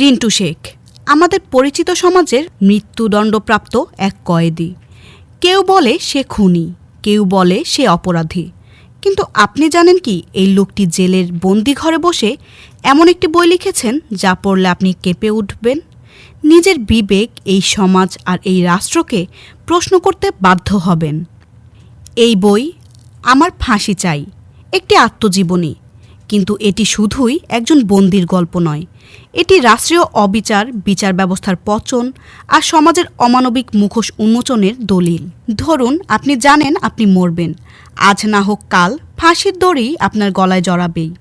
রিন্টু শেখ। আমাদের পরিচিত সমাজের মৃত্যুদণ্ডপ্রাপ্ত এক কয়েদি। কেউ বলে সে খুনি, কেউ বলে সে অপরাধী। কিন্তু আপনি জানেন কি, এই লোকটি জেলের বন্দি ঘরে বসে এমন একটি বই লিখেছেন যা পড়লে আপনি কেঁপে উঠবেন? নিজের বিবেক, এই সমাজ আর এই রাষ্ট্রকে প্রশ্ন করতে বাধ্য হবেন। এই বই আমার ফাঁসি চাই, একটি আত্মজীবনী। কিন্তু এটি শুধুই একজন বন্দির গল্প নয়। এটি রাষ্ট্রীয় অবিচার, বিচার ব্যবস্থার পচন আর সমাজের অমানবিক মুখোশ উন্মোচনের দলিল। ধরুন, আপনি জানেন আপনি মরবেন। আজ না হোক কাল, ফাঁসির দড়ি আপনার গলায় জড়াবেই।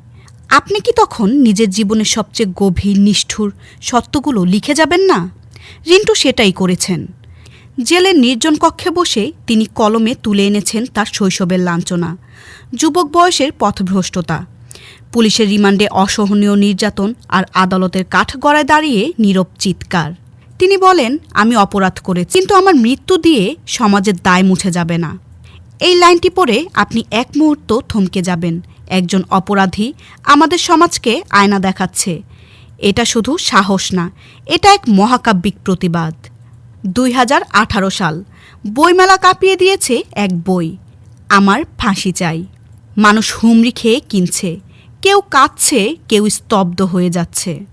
আপনি কি তখন নিজের জীবনের সবচেয়ে গভীর, নিষ্ঠুর সত্যগুলো লিখে যাবেন না? রিন্টু সেটাই করেছেন। জেলের নির্জন কক্ষে বসে তিনি কলমে তুলে এনেছেন তার শৈশবের লাঞ্ছনা। যুবক বয়সের পথভ্রষ্টতা। পুলিশের রিমান্ডে অসহনীয় নির্যাতন আর আদালতের কাঠগড়ায় দাঁড়িয়ে নীরব চিৎকার। তিনি বলেন, আমি অপরাধ করেছি, কিন্তু আমার মৃত্যু দিয়ে সমাজের দায় মুছে যাবে না। এই লাইনটি পড়ে আপনি এক মুহূর্ত থমকে যাবেন। একজন অপরাধী আমাদের সমাজকে আয়না দেখাচ্ছে। এটা শুধু সাহস না, এটা এক মহাকাব্যিক প্রতিবাদ। দুই হাজার আঠারো সাল, বইমেলা কাঁপিয়ে দিয়েছে এক বই, আমার ফাঁসি চাই। মানুষ হুমড়ি খেয়ে কিনছে। কেউ কাঁদছে, কেউ স্তব্ধ হয়ে যাচ্ছে।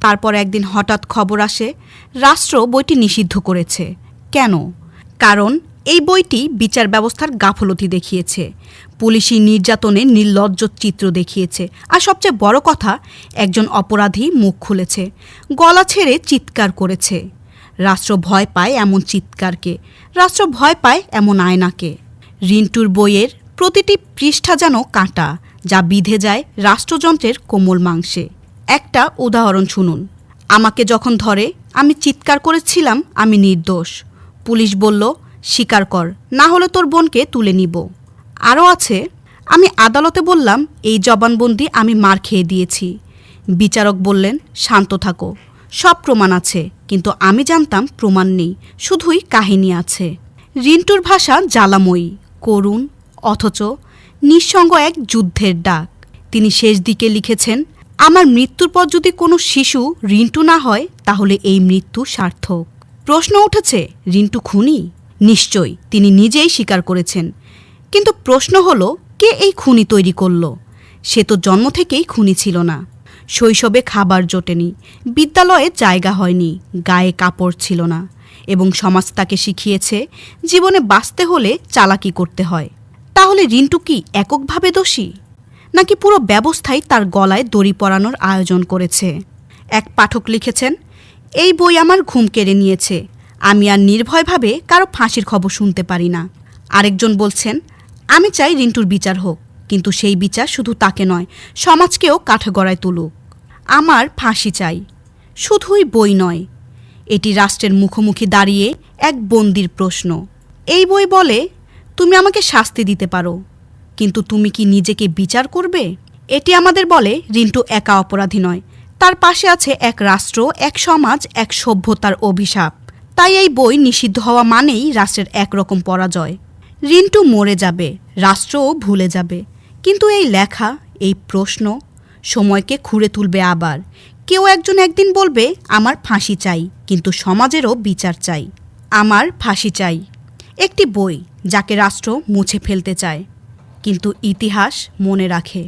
তারপর একদিন হঠাৎ খবর আসে, রাষ্ট্র বইটি নিষিদ্ধ করেছে। কেন? কারণ এই বইটি বিচার ব্যবস্থার গাফলতি দেখিয়েছে। পুলিশি নির্যাতনে নির্লজ্জ চিত্র দেখিয়েছে। আর সবচেয়ে বড় কথা, একজন অপরাধী মুখ খুলেছে, গলা ছেড়ে চিৎকার করেছে। রাষ্ট্র ভয় পায় এমন চিৎকারকে। রাষ্ট্র ভয় পায় এমন আয়নাকে। রিন্টুর বইয়ের প্রতিটি পৃষ্ঠা যেন কাঁটা। যা বিধে যায় রাষ্ট্রযন্ত্রের কোমল মাংসে। একটা উদাহরণ শুনুন। আমাকে যখন ধরে, আমি চিৎকার করেছিলাম, আমি নির্দোষ। পুলিশ বলল স্বীকার কর, না হলে তোর বোনকে তুলে নিব। আরও আছে, আমি আদালতে বললাম, এই জবানবন্দি আমি মার খেয়ে দিয়েছি। বিচারক বললেন, শান্ত থাকো, সব প্রমাণ আছে, কিন্তু আমি জানতাম প্রমাণ নেই, শুধুই কাহিনী আছে। রিন্টুর ভাষা জ্বালাময়ী, করুণ, অথচ নিঃসঙ্গ এক যুদ্ধের ডাক। তিনি শেষ দিকে লিখেছেন, আমার মৃত্যুর পর যদি কোনো শিশু রিন্টু না হয়, তাহলে এই মৃত্যু সার্থক। প্রশ্ন উঠেছে, রিন্টু খুনি? নিশ্চয়ই, তিনি নিজেই স্বীকার করেছেন। কিন্তু প্রশ্ন হলো, কে এই খুনি তৈরি করল? সে তো জন্ম থেকেই খুনি ছিল না। শৈশবে খাবার জোটেনি, বিদ্যালয়ে জায়গা হয়নি, গায়ে কাপড় ছিল না এবং সমাজ তাকে শিখিয়েছে, জীবনে বাঁচতে হলে চালাকি করতে হয়। তাহলে রিন্টু কি এককভাবে দোষী? নাকি পুরো ব্যবস্থাই তার গলায় দড়ি পরানোর আয়োজন করেছে? এক পাঠক লিখেছেন, এই বই আমার ঘুম কেড়ে নিয়েছে। আমি আর নির্ভয়ভাবে কারও ফাঁসির খবর শুনতে পারি না। আরেকজন বলছেন, আমি চাই রিন্টুর বিচার হোক, কিন্তু সেই বিচার শুধু তাকে নয়, সমাজকেও কাঠগড়ায় তুলুক। আমার ফাঁসি চাই। শুধুই বই নয়। এটি রাষ্ট্রের মুখোমুখি দাঁড়িয়ে এক বন্দির প্রশ্ন। এই বই বলে তুমি আমাকে শাস্তি দিতে পারো। কিন্তু তুমি কি নিজেকে বিচার করবে? এটি আমাদের বলে, রিন্টু একা অপরাধী নয়। তার পাশে আছে এক রাষ্ট্র, এক সমাজ, এক সভ্যতার অভিশাপ। তাই এই বই নিষিদ্ধ হওয়া মানেই রাষ্ট্রের একরকম পরাজয়। রিন্টু মরে যাবে, রাষ্ট্রও ভুলে যাবে। কিন্তু এই লেখা, এই প্রশ্ন, সময়কে খুঁড়ে তুলবে আবার। কেউ একজন একদিন বলবে, আমার ফাঁসি চাই, কিন্তু সমাজেরও বিচার চাই। আমার ফাঁসি চাই। একটি বই যাকে রাষ্ট্র মুছে ফেলতে চায় কিন্তু ইতিহাস মনে রাখে।